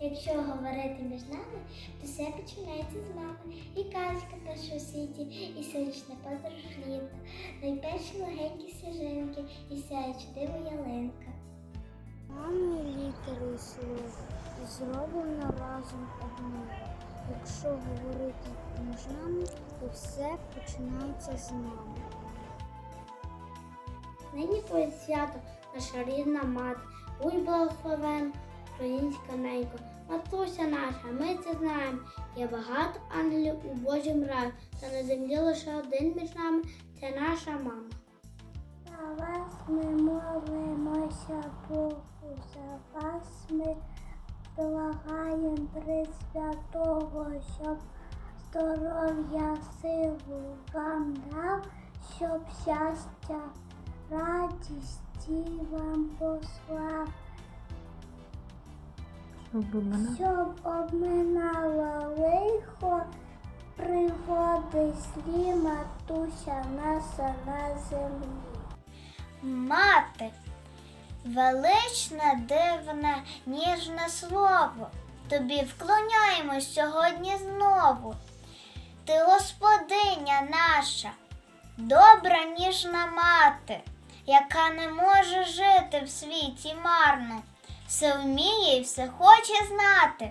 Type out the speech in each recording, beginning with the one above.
Якщо говорити між нами, то все починається з мами. І казка наша у світі, і сонячна подорож літа, найперші легенькі сніжинки, і сяюча диво ялинка. Мамі літери і слова і зроблено разом одне. Якщо говорити між нами, то все починається з нами. Нині твоє свято, наша рідна мати, будь благословен, українська ненько, матуся наша, ми це знаємо. Є багато ангелів у Божім раю, та на землі лише один між нами це наша мама. За вас ми молимося Богу, за вас ми благаємо Пресвятого, щоб здоров'я силу вам дав, щоб щастя, радісті вам послав, щоб обминало лихо, пригоди злі матуся наша на землі. Мати, величне, дивне, ніжне слово, тобі вклоняємось сьогодні знову. Ти господиня наша, добра ніжна мати, яка не може жити в світі марно, все вміє і все хоче знати.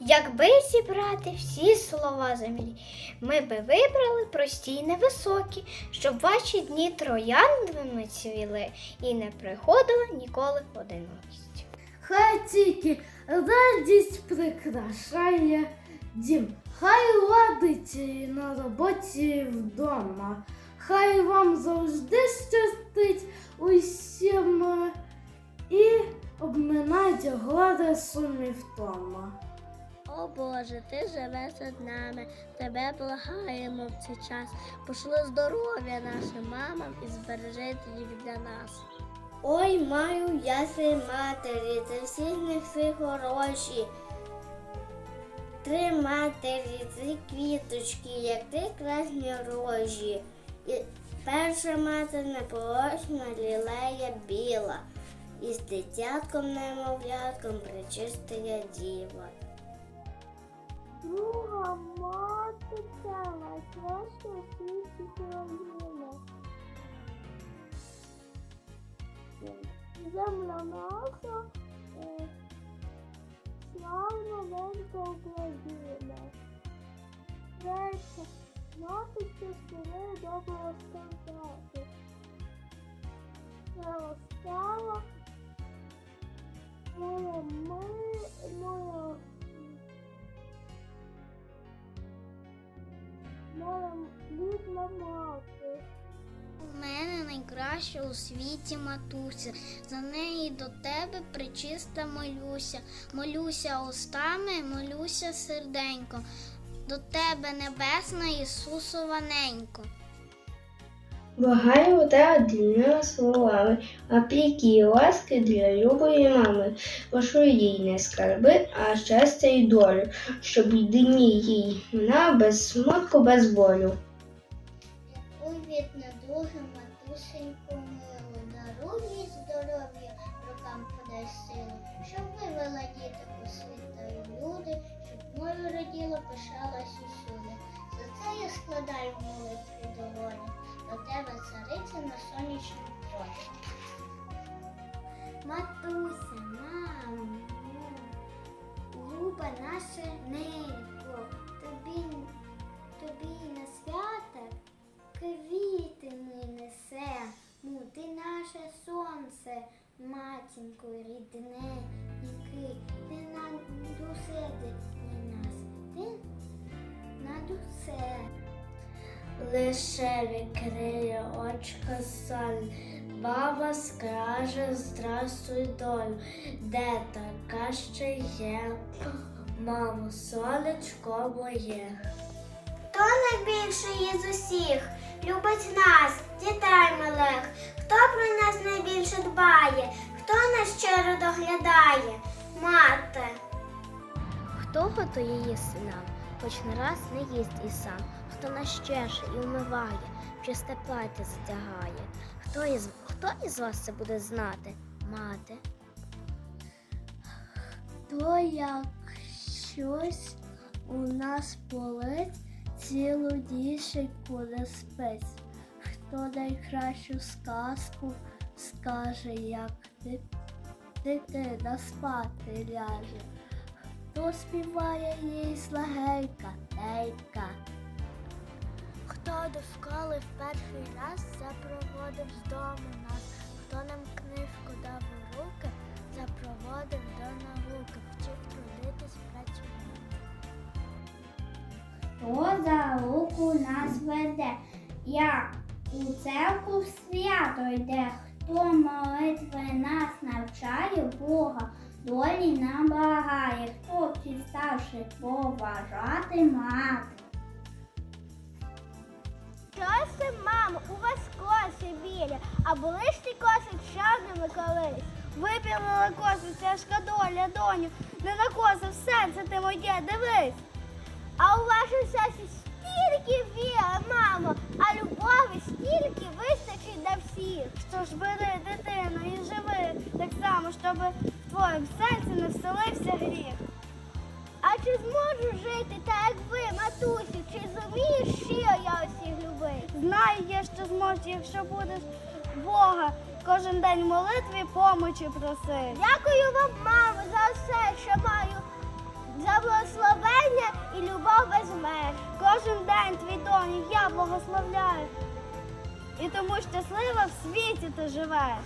Якби зібрати всі слова землі, ми би вибрали прості й невисокі, щоб ваші дні трояндами цвіли і не приходила ніколи одинокість. Хай тільки радість прикрашає дім, хай ладить на роботі і вдома. Хай вам завжди щастить усім і обминайте горе сум і втома. О Боже, ти живеш над нами, тебе благаємо в цей час. Пошли здоров'я нашим мамам і збережи їх для нас. Ой, маю я си матері, за всіх них си хороші. Три матері, три квіточки, як три красні рожі. І перша мати непорочна лілея біла, і з дитятком немовлятком причистая діва. Друга мати ця найкраща у світі країна. Земля наша, е, славна ненька Україна. Третя, мати частини доброго сказати. Зростала моя У мене найкраща у світі матуся, за неї до тебе причиста молюся, молюся устами, молюся серденько, до тебе небесна Ісусова ненько. Благаю тебе длинними словами, опіки і ласки для любої мами, пошли їй не скарби, а щастя й долю, щоб єдині їй на без смутку, без болю. Увід на друге матусеньку милу, даруй здоров'я, рукам подай силу, щоб вивела діток у світ на сонячному. Матуся, мамо, люба наша ненько, тобі, тобі на свята Квіти ми несемо, ти наше сонце, матінко рідне, який ти Лише відкриє очка саль, баба скаже здрастуй долю, де така ще є, мамо, сонечко моє. Хто найбільший із усіх любить нас, дітей малих? Хто про нас найбільше дбає? Хто нас щиро доглядає? Мати. Хто готує їсти нам, хоч не раз не їсть і сам, хто нас чеше і умиває, в чисте плаття затягає. Хто із, хто із вас це буде знати? Мати. То як щось у нас болить, цілу дішеньку не спить. Хто найкращу сказку скаже, як ти, дитина спати ляже. Хто співає їй слагейка, тейка. Хто до школи в перший раз запроводив з дому нас, хто нам книжку дав у руки, запроводив до науки, вчив трудитись працювати. Хто за руку нас веде, як? У церкву в свято йде, хто молитви нас навчає Бога, долі нам благає, хто підставши поважати мати. Коси, мамо, у вас коси білі, а були ж ті коси чорними колись. Випрямили коси, тяжка доля, доню, не на коси в серце ти моє, дивись. А у вашій сесі стільки віри, мамо, а любові стільки вистачить для всіх. Що ж бери дитину і живи так само, щоб в твоєму серці не вселився гріх. А чи зможу жити так, як ви, матусю? Чи зумієш щиро я усіх Знаю я, що зможеш, якщо будеш Бога кожен день молитві помочі просити. Дякую вам, мамо, за все, що маю. За благословення і любов без меж. Кожен день твій доню я благословляю. І тому щаслива в світі ти живеш.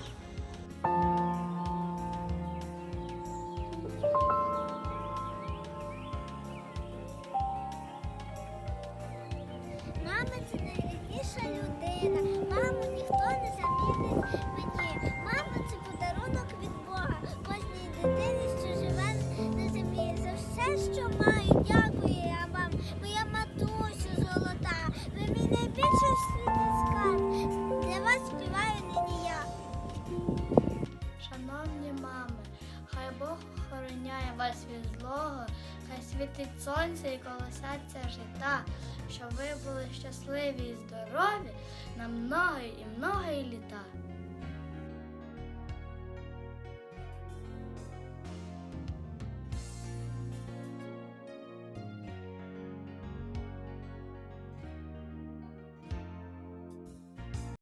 Мама це подарунок від Бога. Кожній дитині, що живе на землі. За все, що маю, дякую я вам. Моя матусю золота. Ви мій найбільший світі скарб. Для вас співаю нині я. Шановні мами, хай Бог охороняє вас від злого, хай світить сонце і колосяться жита, щоб ви були щасливі і здорові на многі і літа.